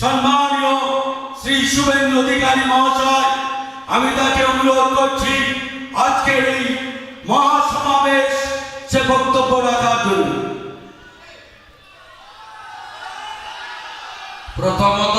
সম্মানীয় শ্রী শুভেন্দু অধিকারী মহাশয়, আমি তাকে অনুরোধ করছি, আজকের এই মহাসমাবেশ সে বক্তব্য রাখার জন্য। প্রথমত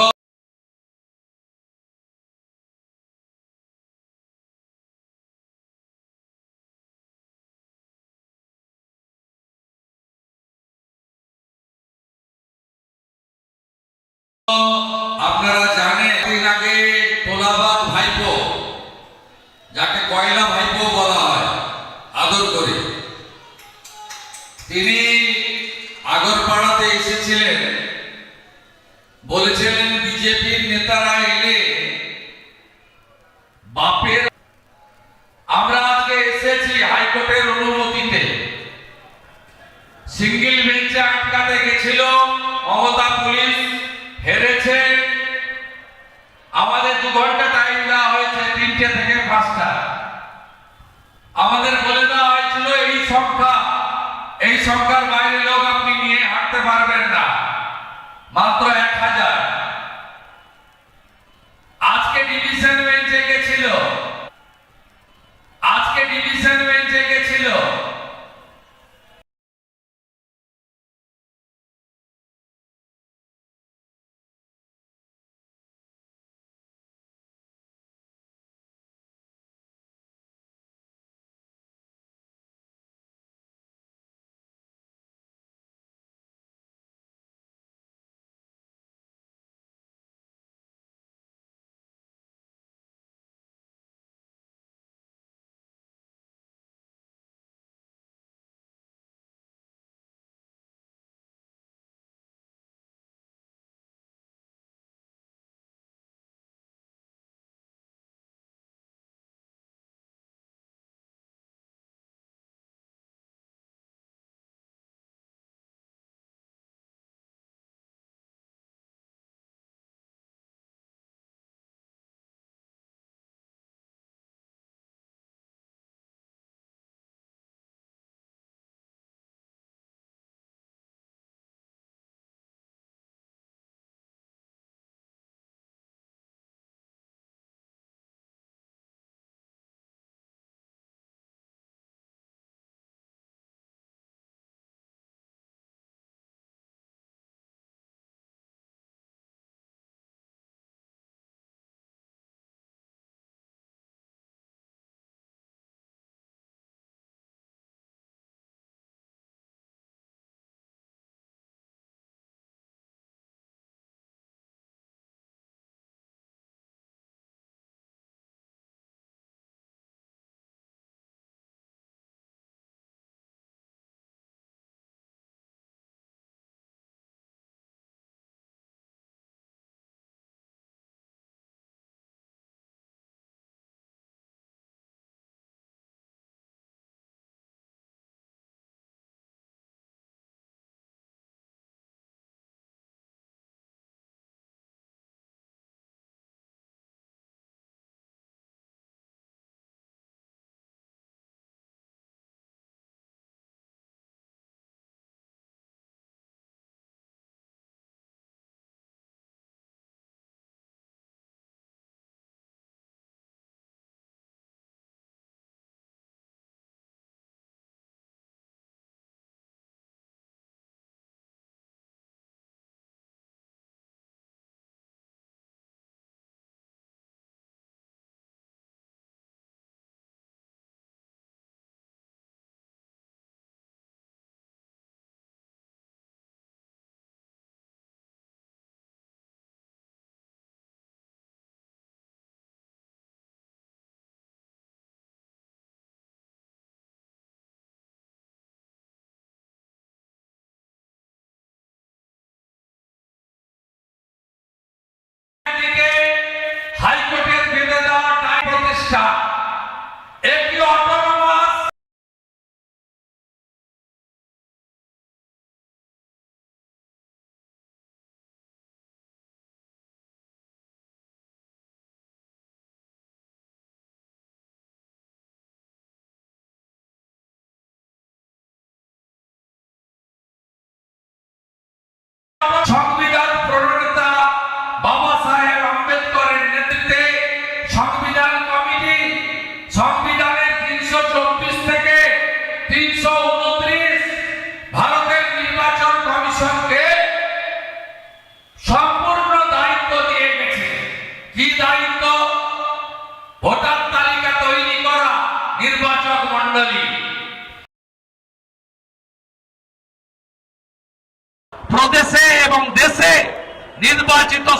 した。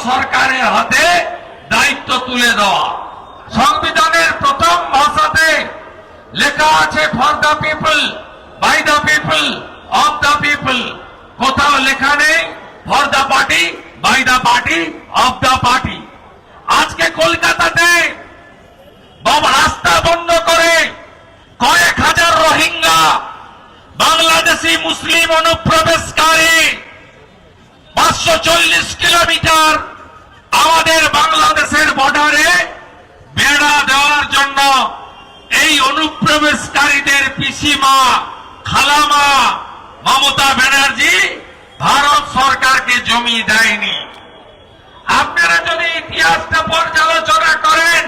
সরকারের হাতে দায়িত্ব তুলে দেওয়া। সংবিধানের প্রথম ভাষাতে লেখা আছে for the people by the people of the people কোথাও লেখা নেই for the party by the party of the party আজকে কলকাতাতে বাম রাস্তা বন্ধ করে কয়েক হাজার রোহিঙ্গা, বাংলাদেশি, মুসলিম অনুপ্রবেশকারী পাঁচশো চল্লিশ কিলোমিটার আমাদের বাংলাদেশের বর্ডারে বেড়া দেওয়ার জন্য এই অনুপ্রবেশকারীদের পিসিমা খালামা মমতা ব্যানার্জি ভারত সরকারকে জমি দেয়নি আপনারা যদি ইতিহাসটা পর্যালোচনা করেন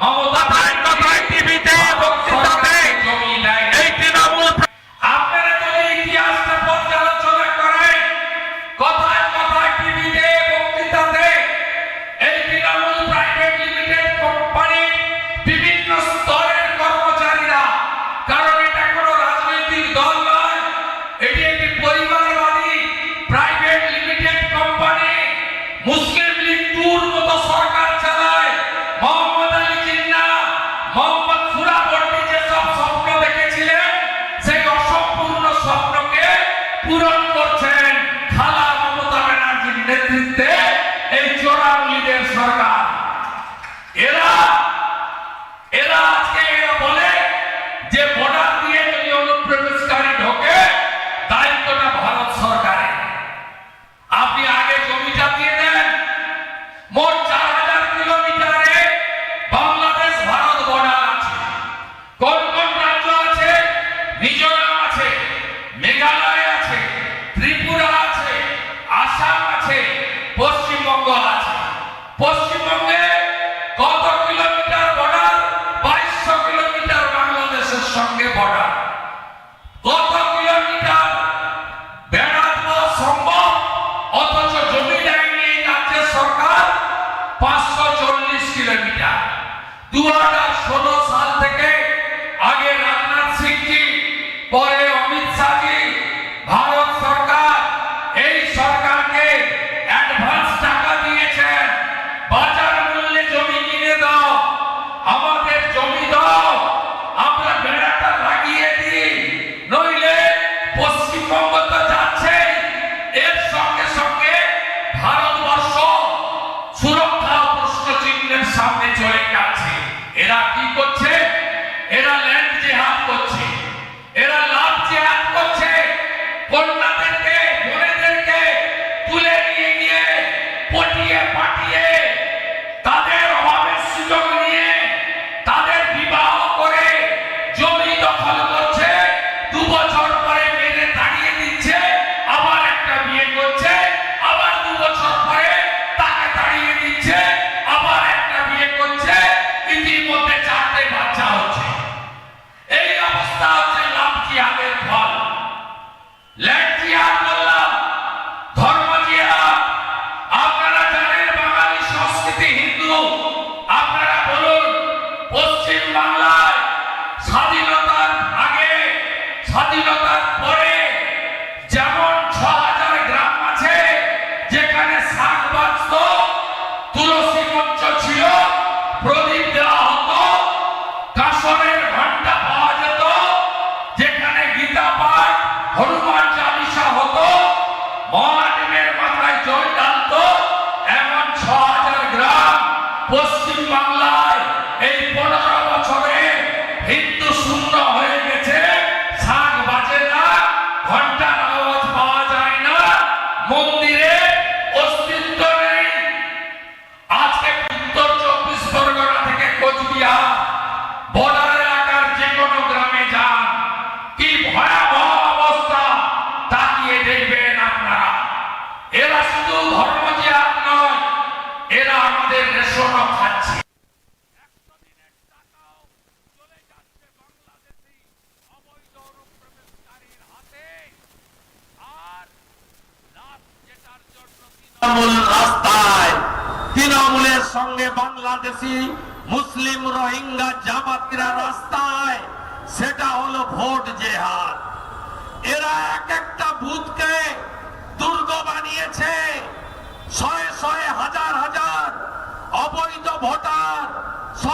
মমতা কথায় টিভিতে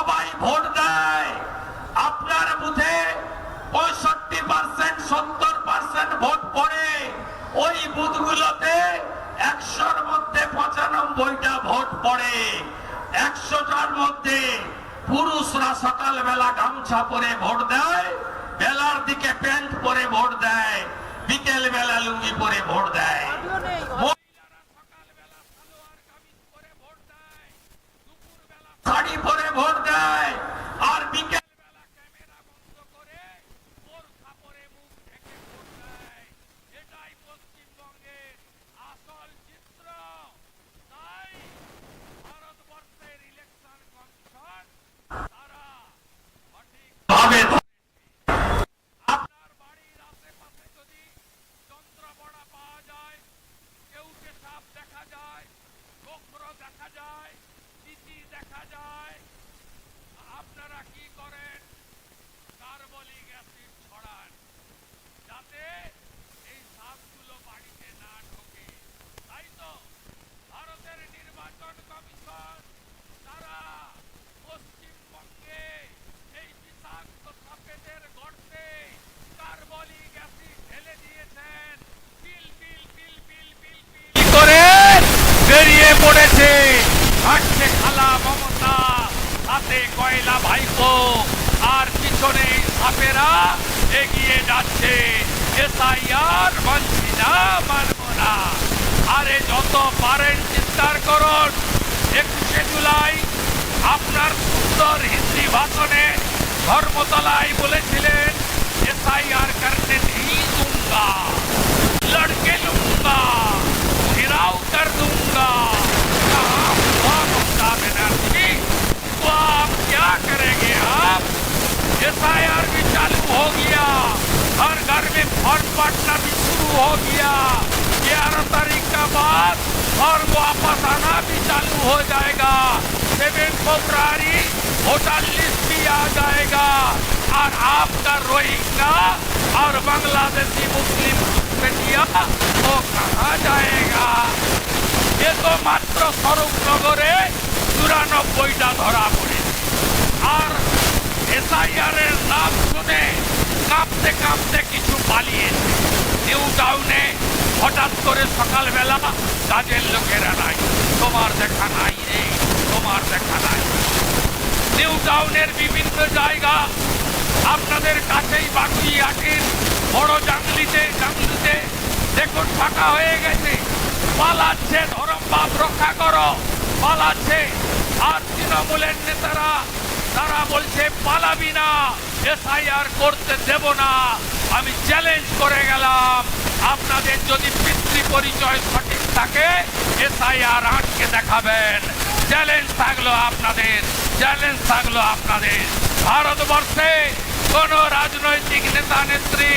সবাই ভোট দেয়। আপনার বুথে পঁয়ষট্টি পার্সেন্ট সত্তর পার্সেন্ট ভোট পড়ে। ওই বুথগুলোতে একশোর মধ্যে পঁচানব্বইটা ভোট পড়ে। একশোটার মধ্যে পুরুষরা সকালবেলা গামছা পরে ভোট দেয় বেলার দিকে প্যান্ট পরে ভোট দেয় বিকেল বেলা লুঙ্গি পরে ভোট দেয় শাড়ি পরে ভোট দেয় আর বিকেল ভাবে আপনার বাড়ির আশেপাশে যদি চন্দ্রবড়া পাওয়া যায় কেউকে সাপ দেখা যায় গোখর দেখা যায় চিঠি দেখা যায় আপনারা কি করেন কার্বলিক অ্যাসিড ছড়ান যাতে এই সাপগুলো বাড়িতে না ঢোকে তাই তো ভারতের নির্বাচন কমিশন তারা পশ্চিমবঙ্গে এই বিষাক্ত সাপেদের গর্তে কার্বলিক অ্যাসিড ঢেলে দিয়েছেন বিল বিল বিল বিল বিল বিল করে বেরিয়ে পড়েছে হাঁটছে খালা মমতা হাতে কয়লা ভাইপো আর পিছনে সাপেরা এগিয়ে যাচ্ছে। এসআইআর মানছি না মানব না আরে যত পারেন চিন্তার করুন। একুশে জুলাই আপনার সুন্দর হিন্দি ভাষণে ধর্মতলায় বলেছিলেন, এসআইআর কারণে নেই দুঙ্গা। লড়কে লুঙ্গা। ঘিরাও কর দুঙ্গা। एसआईआर भी चालू हो गया हर घर में फॉर्म बांटना भी शुरू हो गया ग्यारह तारीख का बाद और वापस आना भी चालू हो जाएगा सेवन फेब्रुआरी वोटर लिस्ट भी आ जाएगा और आपका रोहिंगा और बांग्लादेशी मुस्लिम बेटिया वो कहाँ जाएगा এ তো মাত্র স্বরূপনগরে চুরানব্বইটা ধরা পড়েছে আর এসআইআর এর নাম শুনে কাঁপতে কাঁপতে কিছু পালিয়েছে নিউ টাউনে হঠাৎ করে সকালবেলা কাজের লোকেরা নাই। তোমার দেখা নাই রে, তোমার দেখা নাই। নিউ টাউনের বিভিন্ন জায়গা আপনাদের কাছেই বাকি বাগুইয়াটির বড় জাংলিতে জাংলিতে দেখুন, ফাঁকা হয়ে গেছে। পালাচ্ছে ধরম বাপ রক্ষা করো, পালাচ্ছে। আর তৃণমূলের নেতারা তারা বলছে, পালাবি না, এসআইআর করতে দেব না। আমি চ্যালেঞ্জ করে গেলাম। আপনাদের যদি পিতৃ পরিচয় সঠিক থাকে, এসআইআর আটকে দেখাবেন। চ্যালেঞ্জ থাকল আপনাদের চ্যালেঞ্জ থাকল আপনাদের। ভারতবর্ষে কোন রাজনৈতিক নেতা, নেত্রী,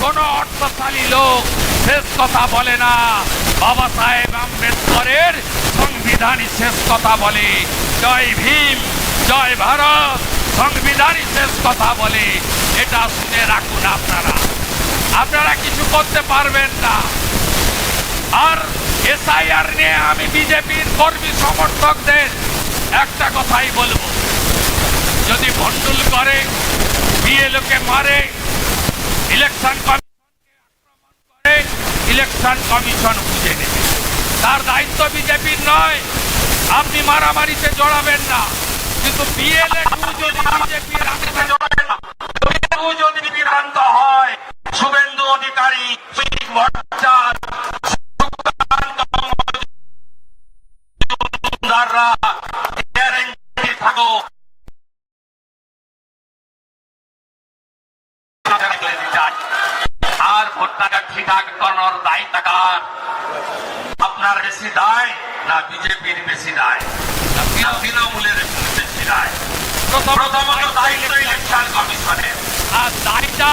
কোন অর্থশালী লোক শেষ কথা বলে না। বাবা সাহেব আম্বেদকরের সংবিধানই শেষ কথা বলে। জয় ভীম। জয় ভারত। সংবিধানই শেষ কথা বলে, এটা শুনে রাখুন আপনারা। আপনারা কিছু করতে পারবেন না। আর এসআইআর নিয়ে আমি বিজেপির কর্মী সমর্থকদের একটা কথাই বলব। যদি ভণ্ডুল করে বিএলওকে মারে, ইলেকশন কমিশনকে করে ইলেকশন কমিশন বুঝে নেবে। তার দায়িত্ব বিজেপির নয়। আপনি মারামারিতে জড়াবেন না। কিন্তু বিএলএ যদি বিজেপির আক্রমণ কেউ যদি বিভ্রান্ত হয়, শুভেন্দু অধিকারী সুনীল ভট্টাচার্য আর ভোটটাকে ঠিকঠাক করানোর দায়িত্ব কার? আপনার বেশি দায় না বিজেপির বেশি দায়? তৃণমূলের প্রথমত দায়িত্ব কমিশনের। আর দায়টা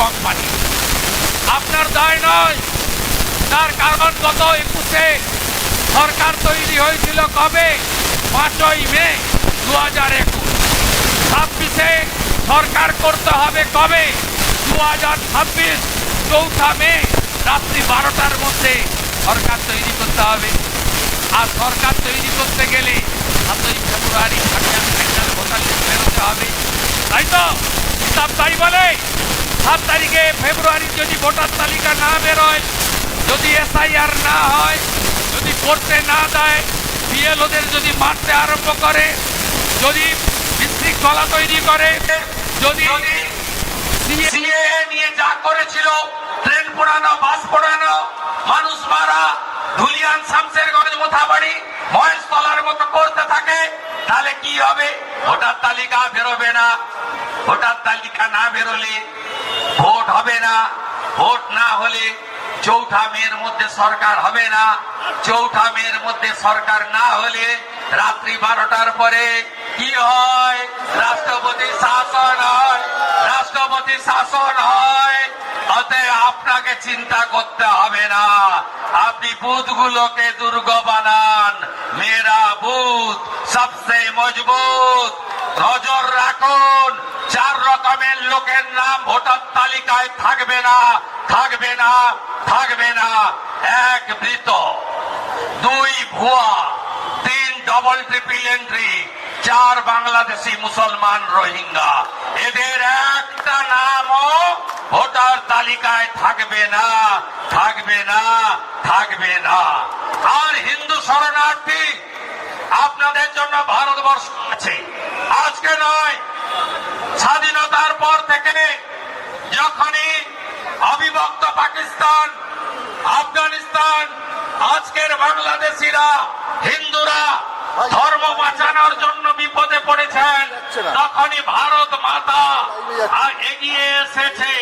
কোম্পানি আপনার দায় নয়, তার কারণ গত একুশে সরকার তৈরি হয়েছিল কবে? পাঁচই মে দু হাজার একুশ। ছাব্বিশে সরকার করতে হবে কবে? দু হাজার ছাব্বিশ, চৌঠা মে রাত্রি বারোটার মধ্যে সরকার তৈরি করতে হবে। আর সরকার তৈরি করতে গেলে সাতই ফেব্রুয়ারি ফাইনাল ফাইনাল ভোটার লিস্ট বেরোতে হবে। তাই তো, হিসাব তাই বলে, সাত তারিখে ফেব্রুয়ারি যদি ভোটার তালিকা না বেরোয়, যদি এসআইআর না হয়, যদি করতে না দেয় বিএলওদের যদি মারতে আরম্ভ করে, যদি বিশৃঙ্খলা তৈরি করে, যদি সিএএ নিয়ে যা করেছিল, ট্রেন পোড়ানো, বাস পোড়ানো, মানুষ মারা, ধুলিয়ান, শামসেরগঞ্জ, মোথাবাড়ি মহেশতলার মতো করতে থাকে, তাহলে কি হবে? ভোটার তালিকা বেরোবে না। ভোটার তালিকা না বেরোলে ভোট হবে না। ভোট না হলে চৌঠা মেয়ের মধ্যে সরকার হবে না। চৌঠা মেয়ের মধ্যে সরকার না হলে রাত্রি বারোটার পরে কি হয়? রাষ্ট্রপতি শাসন হয়। রাষ্ট্রপতি শাসন হয়। অতএব আপনাকে চিন্তা করতে হবে না। আপনি বুথগুলোকে দুর্গ বানান। মেরা বুথ সবসে মজবুত। নজর রাখুন, চার রকমের লোকের নাম ভোটার তালিকায় থাকবে না থাকবে না থাকবে না। এক মৃত, দুই ভুয়া, তিন ডবল ট্রিপল এন্ট্রি চার বাংলাদেশি মুসলমান রোহিঙ্গা। এদের একটা নামও ভোটার তালিকায় থাকবে না থাকবে না থাকবে না। আর হিন্দু শরণার্থী আপনাদের জন্য ভারতবর্ষ আছে। আজকে নয়, স্বাধীনতার পর থেকে যখনই অবিভক্ত পাকিস্তান, আফগানিস্তান, আজকের বাংলাদেশিরা, হিন্দুরা ধর্ম বাঁচানোর জন্য বিপদে পড়েছেন। তখনই ভারত মাতা এগিয়ে এসেছে।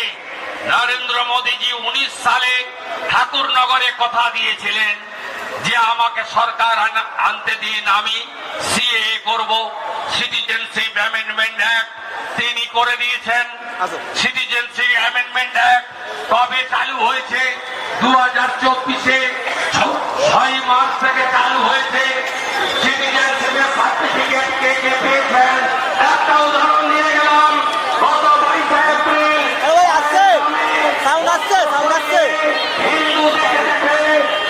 নরেন্দ্র মোদীজি উনিশ সালে ঠাকুরনগরে কথা দিয়েছিলেন যে আমাকে সরকার আনতে দিন আমি সিএ করব। সিটিজেনশিপ অ্যামেন্ডমেন্ট অ্যাক্ট তিনি করে দিয়েছেন। সিটিজেনশিপ অ্যামেন্ডমেন্ট অ্যাক্ট কবে চালু হয়েছে? দু হাজার চব্বিশে ছয় মার্চ থেকে চালু হয়েছে। কে পেয়েছেন একটা উদাহরণ দিয়ে গেলাম গত বাইশে এপ্রিল এ ভাই আসছে সাউন্ড আসছে সাউন্ড আসছে হিন্দুদের দেখে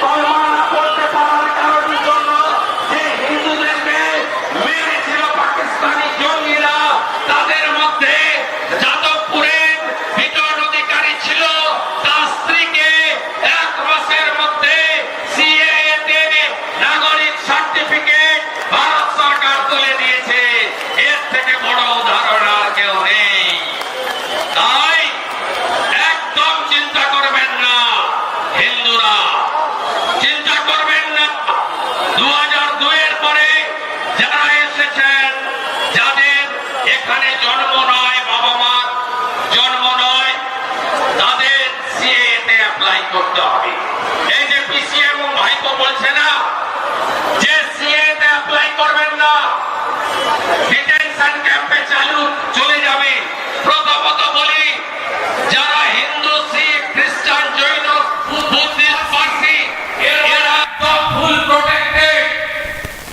কলমানা করতে পারার কারণের জন্য যে হিন্দুদেরকে মেরেছিল পাকিস্তানি জঙ্গিরা তাদের মধ্যে যাদবপুরের বিজন অধিকারী ছিল তার স্ত্রীকে এক মাসের মধ্যে সিএএ তে নাগরিক সার্টিফিকেট ভারত সরকার তুলে দিয়েছে এর থেকে বড় উদাহরণ আর কেউ নেই তাই একদম চিন্তা করবেন না হিন্দুরা চিন্তা করবেন না দু হাজার দুয়ের পরে যারা এসেছেন যাদের এখানে জন্ম নয় বাবা মার জন্ম নয় তাদের সিএ তে অ্যাপ্লাই করতে হবে। এই যে পিসি এবং ভাইপো বলছে না যে সিএ তে অ্যাপ্লাই করবেন না। ডিটেনশন ক্যাম্পে চালু, চলে যাবে। প্রথমত বলি, যারা হিন্দু শিখ খ্রিস্টান জৈন বুদ্ধিস্ট পার্সি এরা তো ফুল প্রোটেক্টেড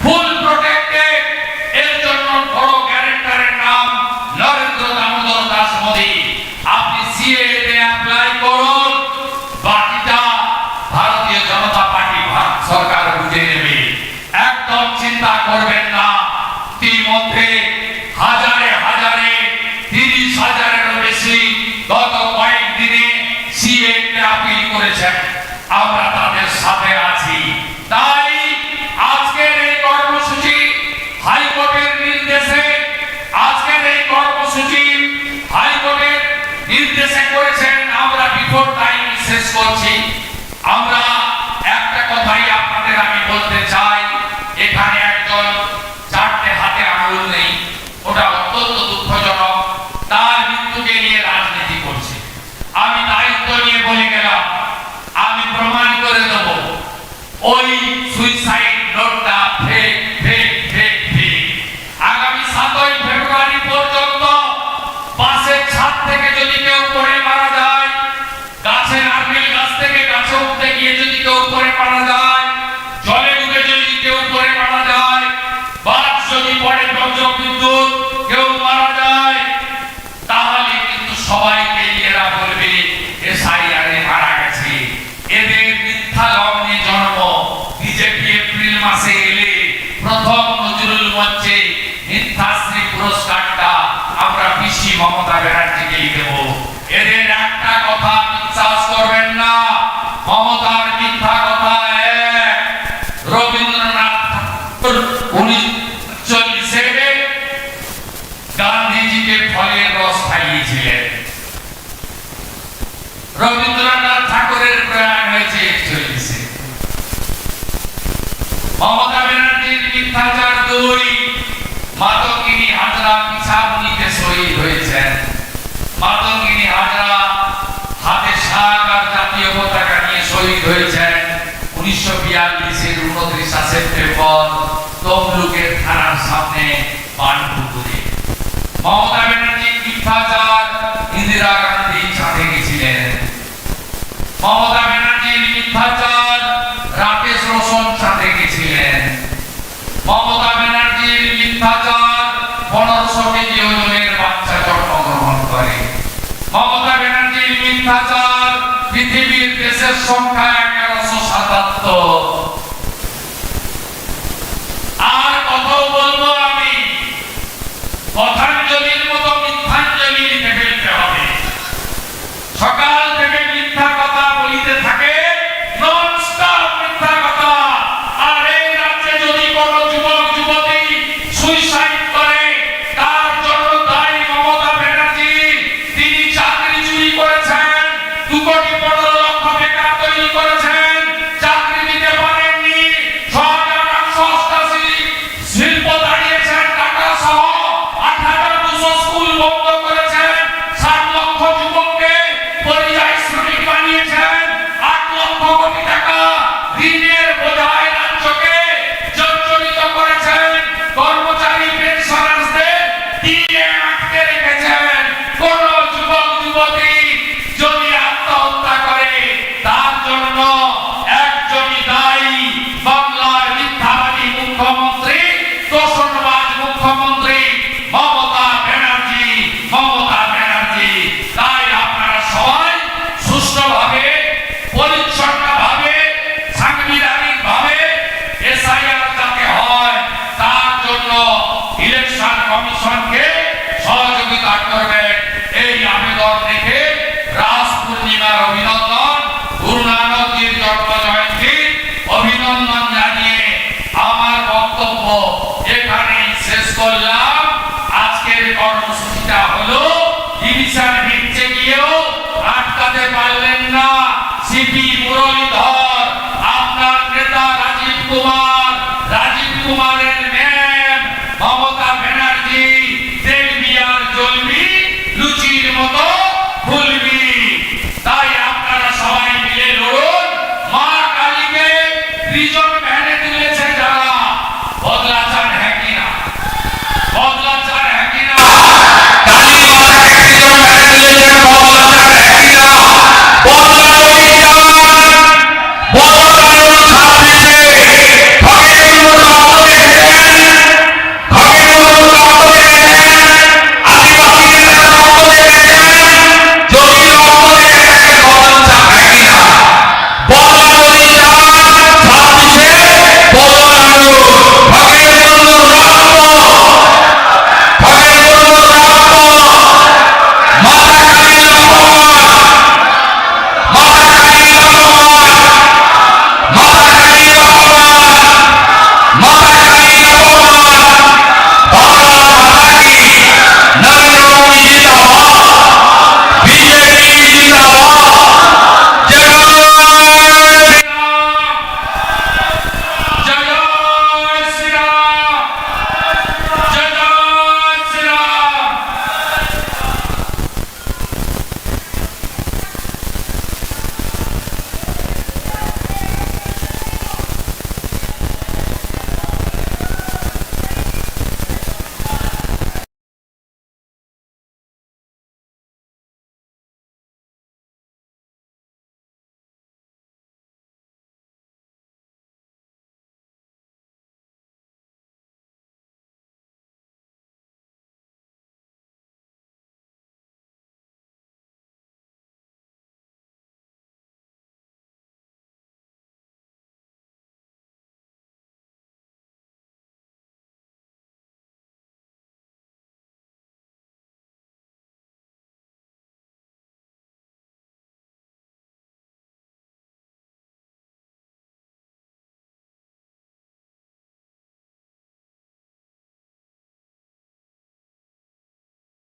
ফুল প্রোটেক্টেড এর জন্য বড় গ্যারেন্টারের নাম নরেন্দ্র দামোদর দাস মোদী আপনি সিএ তে অ্যাপ্লাই করুন বাকিটা ভারতীয় জনতা পার্টি ভারত সরকার বুঝে নেবে একদম চিন্তা করবেন না ইতিমধ্যে হাজারে হাজারে তিরিশ হাজারেরও বেশি গত কয়েকদিনে সিএতে আপিল করেছেন আমরা তাদের সাথে আছি। তাই আজকের এই কর্মসূচি হাইকোর্টের নির্দেশে, আজকের এই কর্মসূচি হাইকোর্টের নির্দেশে করেছেন, আমরা বিফোর টাইম শেষ করছি। মমতা ব্যানার্জিকেই দেব। এদের একটা কথা বিশ্বাস করবেন না। মমতার মিথ্যা কথা রবীন্দ্রনাথ ফলের রস রবীন্দ্রনাথ ঠাকুরের প্রয়াণ হয়েছে মমতা ব্যানার্জির মিথ্যাচার দুই। মাতঙ্গিনী হাজরা শহীদ হয়েছেন। মাতঙ্গিনী হাজরা হাতে শাক আর জাতীয় পতাকা নিয়ে শহীদ হয়েছেন। উনিশশো বিয়াল্লিশের সেপ্টেম্বর তমলুকের থানার সামনে পানপুকুরে মমতা ব্যানার্জি ইন্দিরা গান্ধী সাথে গেছিলেন। মমতা মমতা ব্যানার্জির মিথ্যাচার পৃথিবীর দেশের সংখ্যা এগারোশো সাতাত্তর। আর কথাও বলব ಸಿ ಪಿ